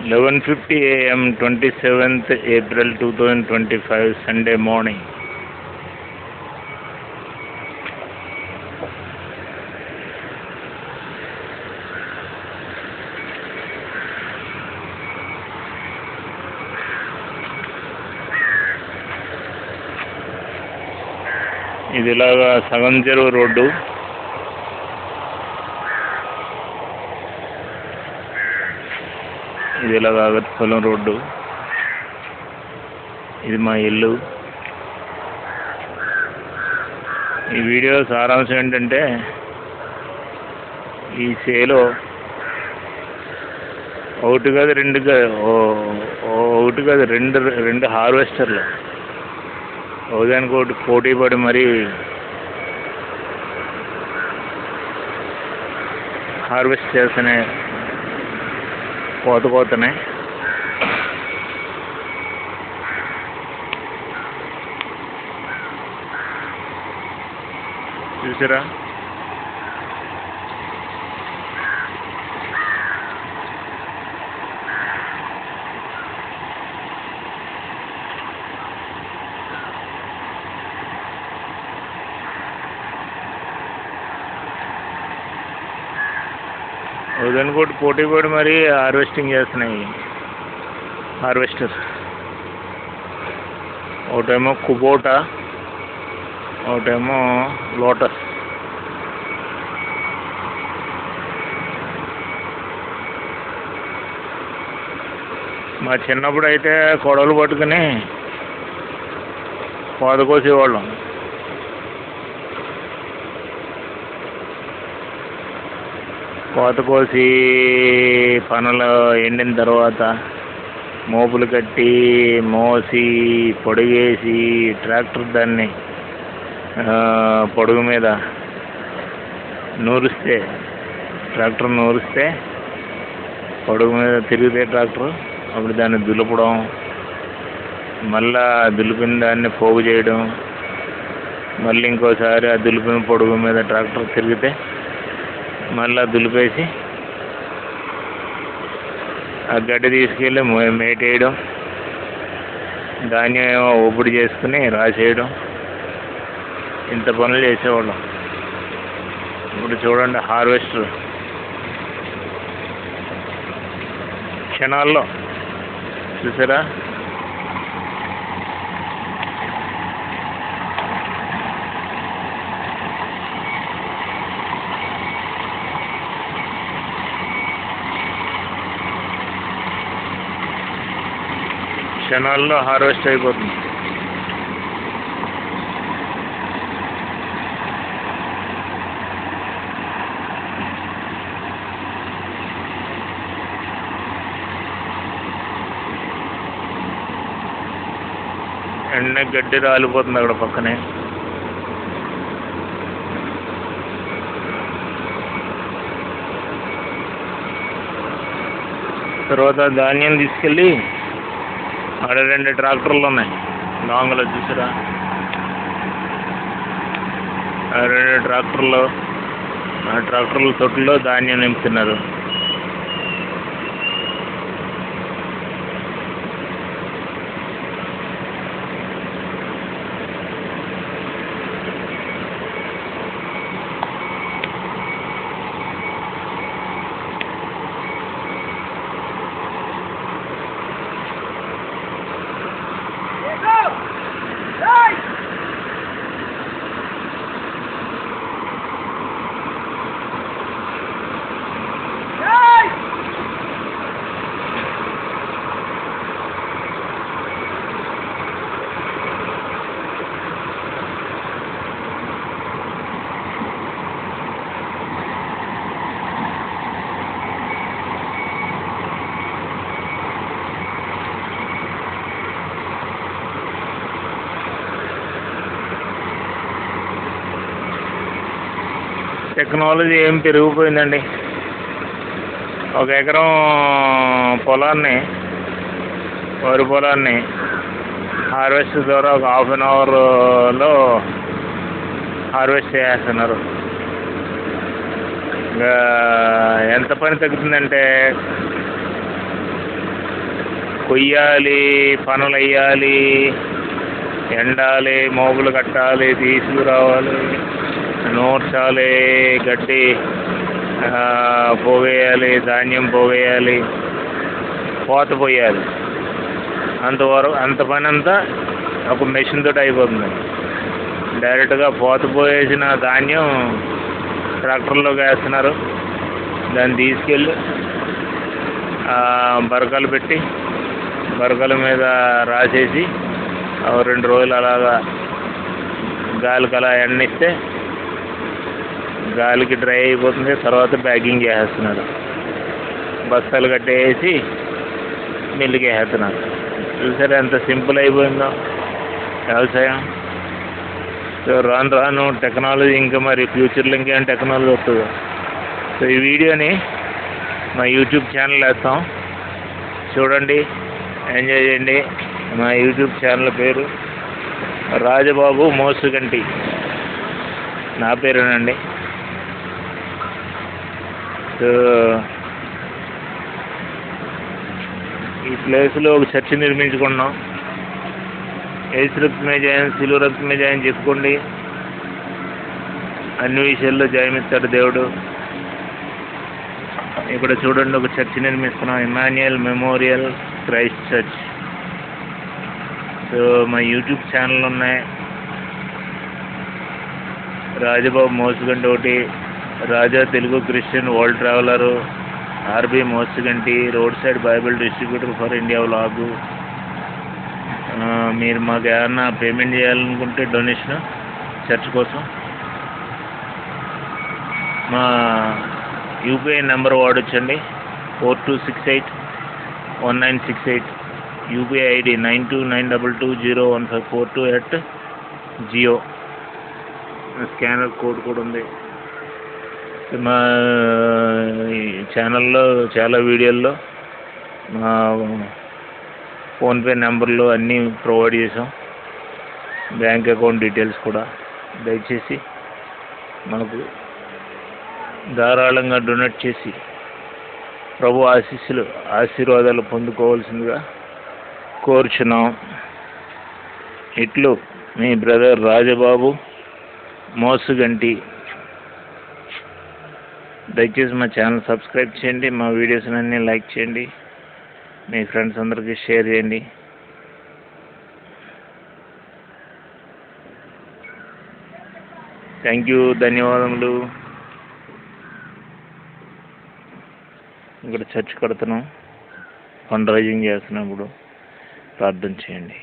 11:50 a.m. 27th April 2025 Sunday morning. ఇది ఇలాగా సగం చెరువు రోడ్డు ఇది ఇలాగా పొలం రోడ్డు. ఇది మా ఇల్లు. ఈ వీడియో సారాంశం ఏంటంటే ఈ సేలో ఒకటి కాదు రెండు ఓ- ఓ- ఒకటి కాదు రెండు రెండు హార్వెస్టర్లు. ఒకదానికి ఒకటి పోటీ పడి మరీ హార్వెస్ట్ చేస్తున్నాయి కోత కోతనే ఉదన్కోట్ ఒకదానికి ఒకటి పోటీ పడి మరీ హార్వెస్టింగ్ చేస్తున్నాయి. హార్వెస్టర్. ఒకటేమో కుబోటా ఒకటేమో లోటస్. మా చిన్నప్పుడు అయితే కొడవలు పట్టుకుని కోత కోసేవాళ్ళం కోత కోసి పనులు ఎండిన తర్వాత మోపులు కట్టి మోసి పొడిగేసి ట్రాక్టర్ దాన్ని పొడుగు మీద నూరిస్తే ట్రాక్టర్ నూరిస్తే పొడుగు మీద తిరిగితే ట్రాక్టర్ అప్పుడు దాన్ని దులపడం మళ్ళా దులిపిన దాన్ని పోగు చేయడం మళ్ళీ ఇంకోసారి ఆ దులిపిన పొడుగు మీద ట్రాక్టర్ తిరిగితే మళ్ళా దులిపేసి ఆ గడ్డి తీసుకెళ్ళి మే- మేటేయడం ధాన్యం ఏమో ఊపిడి చేసుకుని రాసేయడం ఇంత పనులు చేసేవాళ్ళం. ఇప్పుడు చూడండి హార్వెస్టర్. క్షణాల్లో చూసారా? క్షణాల్లో హార్వెస్ట్ అయిపోతుంది. ఎండే గడ్డి రాలిపోతుంది అక్కడ పక్కనే. తర్వాత ధాన్యం తీసుకెళ్ళి ఆడ రెండు ట్రాక్టర్లు ఉన్నాయి. లాంగ్లో చూసారా. రెండు ట్రాక్టర్లు ఆ ట్రాక్టర్ల తొట్టులో ధాన్యం నింపుతున్నారు. టెక్నాలజీ ఏం పెరిగిపోయిందండి. ఒక ఎకరం పొలాన్ని వరి పొలాన్ని హార్వెస్ట్ ద్వారా ఒక హాఫ్ అన్ అవర్లో హార్వెస్ట్ చేస్తున్నారు. ఇంకా ఎంత పని తగ్గుతుందంటే కొయ్యాలి పనులు వేయాలి ఎండాలి మోపులు కట్టాలి తీసుకురావాలి. నూర్చాలి గడ్డి పోవేయాలి ధాన్యం పోవేయాలి పోత పోయాలి. అంతవరకు అంత పని అంతా ఒక మెషిన్ తోటి అయిపోతుంది. డైరెక్ట్గా పోత పోయేసిన ధాన్యం ట్రాక్టర్లో వేస్తున్నారు. దాన్ని తీసుకెళ్ళి బరకలు పెట్టి బరకల మీద రాసేసి రెండు రోజులు అలాగా గాలికి అలా ఎండిస్తే గాలికి డ్రై అయిపోతుంది తర్వాత ప్యాకింగ్ చేసేస్తున్నారు. బస్తాలు కట్టేసి మిల్లుకి వేసేస్తున్నారు. చూసారా ఎంత సింపుల్ అయిపోయిందో. వ్యవసాయం. సో రాను రాను టెక్నాలజీ ఇంకా మరి ఫ్యూచర్లో ఇంకేం టెక్నాలజీ వస్తుందో. సో ఈ వీడియోని మా యూట్యూబ్ ఛానల్ వేస్తాం. చూడండి ఎంజాయ్ చేయండి. మా యూట్యూబ్ ఛానల్ పేరు రాజబాబు మోసుగంటి. నా పేరేనండి. ఈ ప్లేస్లో ఒక చర్చి నిర్మించుకున్నాం. ఏసు రక్తమే జయం శిలువ రక్తమే జయం చెప్పుకోండి. అన్ని విషయాల్లో జయమిస్తాడు దేవుడు. ఇక్కడ చూడండి ఒక చర్చి నిర్మిస్తున్నాం. Emmanuel memorial Christ church. So మా యూట్యూబ్ ఛానల్ ఉన్నాయి. రాజబాబు మోసుగండి ఒకటి. Raja Telugu Christian world traveller RB Mosuganti road side Bible distributor for India vlog. మీరు మాకు ఏమన్నా పేమెంట్ చేయాలనుకుంటే డొనేషన్ చర్చ్ కోసం. మా UPI number వాడొచ్చండి. Four two six eight one nine six eight. UPI ID nine two nine double two zero one five four two at Jio. Scanner code కూడా ఉంది. మా ఈ ఛానల్లో చాలా వీడియోల్లో మా ఫోన్పే నెంబర్లు అన్నీ ప్రొవైడ్ చేసాం బ్యాంక్ అకౌంట్ డీటెయిల్స్ కూడా దయచేసి మాకు ధారాళంగా డొనేట్ చేసి ప్రభు ఆశీస్సులు ఆశీర్వాదాలు పొందుకోవాల్సిందిగా కోరుచున్నాం. ఇట్లు మీ బ్రదర్ రాజబాబు మోసుగంటి దయచేసి మా ఛానల్ సబ్స్క్రైబ్ చేయండి మా వీడియోస్ అన్నీ లైక్ చేయండి మీ ఫ్రెండ్స్ అందరికీ షేర్ చేయండి. థ్యాంక్ యూ ధన్యవాదములు. ఇక్కడ చర్చ్ కడుతున్నాం. ఫండ్ రైజింగ్ చేస్తున్నప్పుడు ప్రార్థన చేయండి.